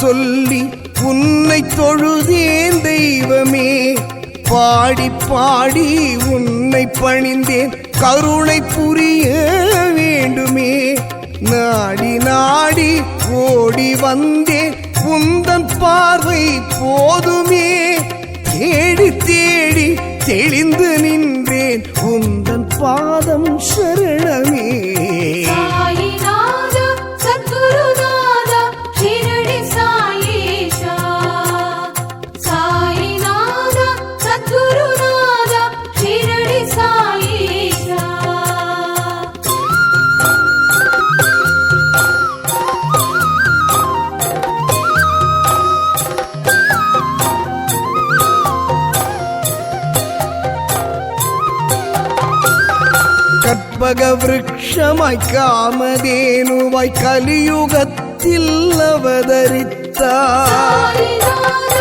சொல்லி உன்னை தொழுதேன் தெய்வமே. பாடி பாடி உன்னை பணிந்தேன். கருணை புரிய வேண்டுமே. நாடி நாடி ஓடி வந்தேன். உந்தன் பார்வை போதுமே. தேடி தேடி தெளிந்து நின்றேன். உந்தன் பாதம் சரண கற்பக விரக்ஷமாய் காமதேனுவாய் கலியுகத்தில் அவதரித்தார் சாயிநாத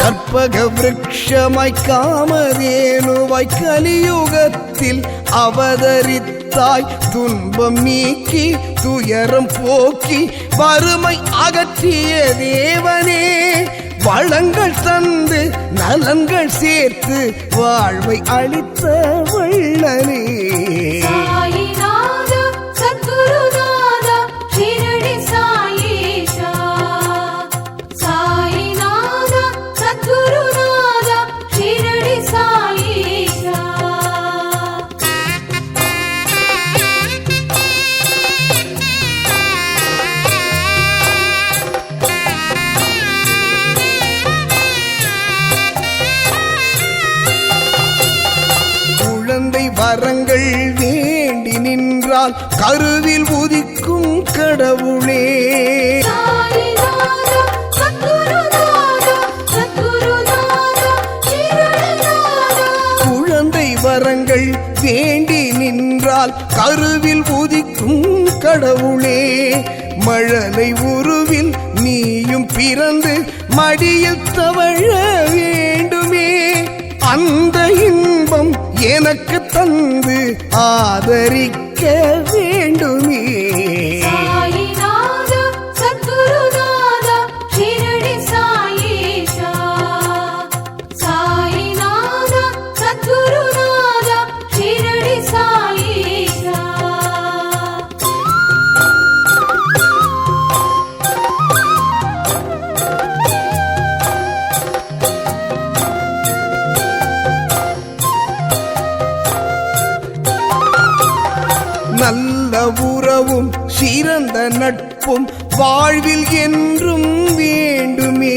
கற்பக விருட்சமாய் காமதேனுவாய் கலியுகத்தில் அவதரித்தாய். துன்பம் நீக்கி துயரம் போக்கி வறுமை அகற்றிய தேவனே. பழங்கள் தந்து நலங்கள் சேர்த்து வாழ்வை அளித்த வள்ளலே. வரங்கள் வேண்டி நின்றால் கருவில் உதிக்கும் கடவுளே. குழந்தை வரங்கள் வேண்டி நின்றால் கருவில் உதிக்கும் கடவுளே. மழலை உருவில் நீயும் பிறந்து மடியில் தவழ வேண்டுமே. அந்த இன்பம் எனக்கு தந்து ஆதரிக்க வேண்டுமே. நல்ல உறவும் சிறந்த நட்பும் வாழ்வில் என்றும் வேண்டுமே.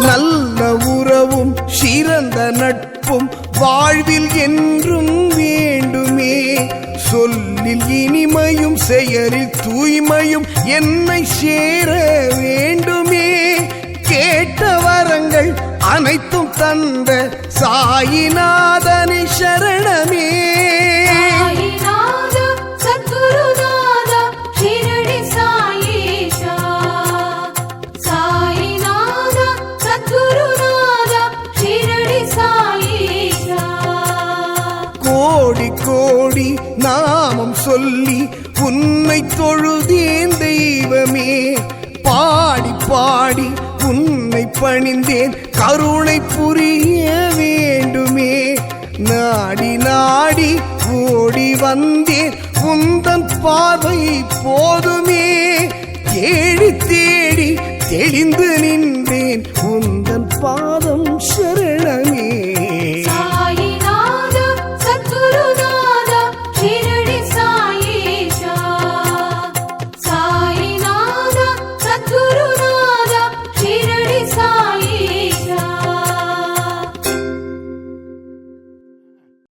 நல்ல உறவும் சிறந்த நட்பும் வாழ்வில் என்றும் வேண்டுமே. சொல்லில் இனிமையும் செயலில் தூய்மையும் என்னை சேர வேண்டும். அனைத்தும் தந்த சாயிநாதனி சரணமே. கோடி கோடி நாமம் சொல்லி உன்னை தொழுதேன் தெய்வமே. பாடி பாடி உன்னை பணிந்தேன். கருணை புரிய வேண்டுமே. நாடி நாடி ஓடி வந்தேன். உந்தன் பார்வை போதுமே. தேடி தேடி தெளிந்து நின்றேன்.